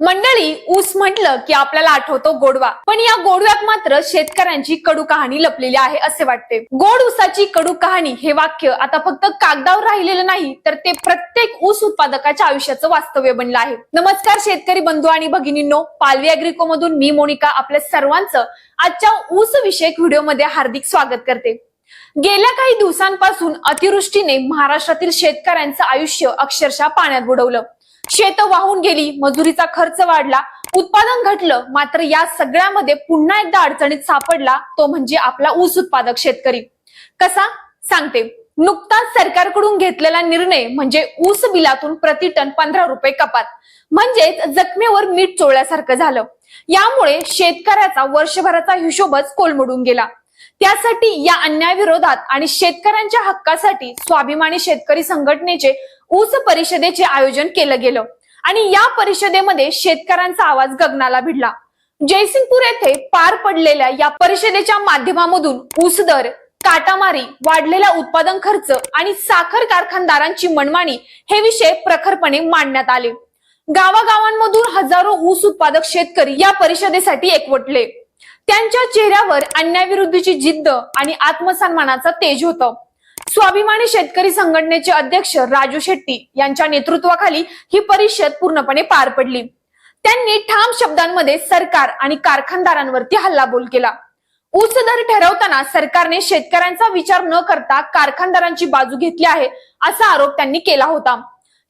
मंडळी ऊस म्हटलं की आपल्याला आठवतो गोडवा. पण या गोडव्यात मात्र शेतकऱ्यांची कडू कहाणी लपलेली आहे असे वाटते. गोड ऊसाची कडू कहाणी हे वाक्य आता फक्त कागदावर राहिलेलं नाही तर ते प्रत्येक ऊस उत्पादकाच्या आयुष्याचं वास्तव्य बनलं आहे. नमस्कार शेतकरी बंधू आणि भगिनींनो पालवी अॅग्रिको मधून मी मोनिका आपल्या सर्वांचं आजच्या ऊस विषयक व्हिडिओमध्ये हार्दिक स्वागत करते. गेल्या काही दिवसांपासून अतिवृष्टीने महाराष्ट्रातील शेतकऱ्यांचं आयुष्य अक्षरशः पाण्यात बुडवलं. शेत वाहून गेली मजुरीचा खर्च वाढला उत्पादन घटलं मात्र या सगळ्यामध्ये पुन्हा एकदा अडचणीत सापडला तो म्हणजे आपला ऊस उत्पादक शेतकरी. कसा? सांगते. नुकताच सरकारकडून घेतलेला निर्णय म्हणजे ऊस बिलातून प्रति टन पंधरा रुपये कपात. म्हणजेच जखमेवर मीठ चोळल्यासारखं झालं. यामुळे शेतकऱ्याचा वर्षभराचा हिशोबच कोलमडून गेला. त्यासाठी या अन्यायाविरोधात आणि शेतकऱ्यांच्या हक्कासाठी स्वाभिमानी शेतकरी संघटनेचे ऊस परिषदेचे आयोजन केलं गेलं. आणि या परिषदेमध्ये शेतकऱ्यांचा आवाज गगनाला भिडला. जयसिंगपूर येथे पार पडलेल्या या परिषदेच्या माध्यमामधून ऊस दर काटामारी वाढलेला उत्पादन खर्च आणि साखर कारखानदारांची मनमानी हे विषय प्रखरपणे मांडण्यात आले. गावागावांमधून हजारो ऊस उत्पादक शेतकरी या परिषदेसाठी एकवटले. त्यांच्या चेहऱ्यावर अन्यायाविरुद्धची जिद्द आणि आत्मसन्मानाचा तेज होतं. स्वाभिमानी शेतकरी संघटनेचे अध्यक्ष राजू शेट्टी यांच्या नेतृत्वाखाली ही परिषद पूर्णपणे पार पडली. त्यांनी ठाम शब्दांमध्ये सरकार आणि कारखानदारांवरती हल्लाबोल केला. ऊस दर ठरवताना सरकारने शेतकऱ्यांचा विचार न करता कारखानदारांची बाजू घेतली आहे असा आरोप त्यांनी केला होता.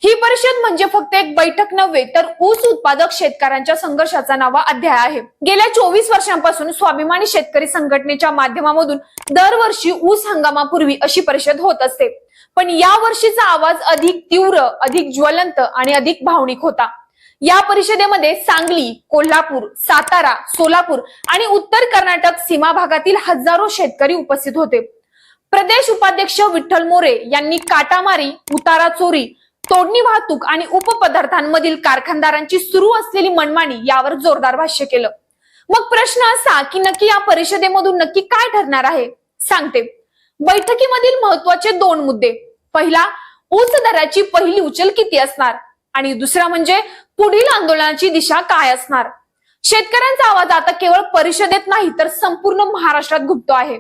ही परिषद म्हणजे फक्त एक बैठक नव्हे तर ऊस उत्पादक शेतकऱ्यांच्या संघर्षाचा नवा अध्याय आहे. गेल्या चोवीस वर्षांपासून स्वाभिमानी शेतकरी संघटनेच्या माध्यमामधून दरवर्षी ऊस हंगामापूर्वी अशी परिषद होत असते. पण या वर्षीचा आवाज अधिक तीव्र अधिक ज्वलंत आणि अधिक भावनिक होता. या परिषदेमध्ये सांगली कोल्हापूर सातारा सोलापूर आणि उत्तर कर्नाटक सीमा भागातील हजारो शेतकरी उपस्थित होते. प्रदेश उपाध्यक्ष विठ्ठल मोरे यांनी काटामारी उतारा चोरी तोडणी वाहतूक आणि उपपदार्थांमधील कारखानदारांची सुरू असलेली मनमानी यावर जोरदार भाष्य केलं. मग प्रश्न असा की नक्की या परिषदेमधून नक्की काय ठरणार आहे? सांगते. बैठकीमधील महत्त्वाचे दोन मुद्दे. पहिला ऊस दराची पहिली उचल किती असणार? आणि दुसरा म्हणजे पुढील आंदोलनाची दिशा काय असणार? शेतकऱ्यांचा आवाज आता केवळ परिषदेत नाही तर संपूर्ण महाराष्ट्रात घुमतो आहे.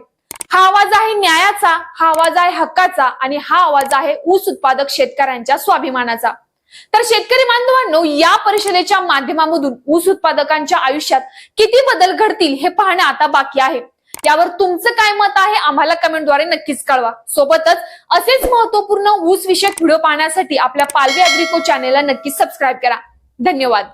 हा आवाज आहे न्यायाचा हा आवाज आहे हक्काचा आणि हा आवाज आहे ऊस उत्पादक शेतकऱ्यांच्या स्वाभिमानाचा. तर शेतकरी बांधवांनो या परिषदेच्या माध्यमामधून ऊस उत्पादकांच्या आयुष्यात किती बदल घडतील हे पाहणं आता बाकी आहे. यावर तुमचं काय मत आहे आम्हाला कमेंटद्वारे नक्कीच कळवा. सोबतच असेच महत्त्वपूर्ण ऊस विषयक व्हिडिओ पाहण्यासाठी आपल्या पालवी अग्रिको चॅनेलला नक्कीच सबस्क्राईब करा. धन्यवाद.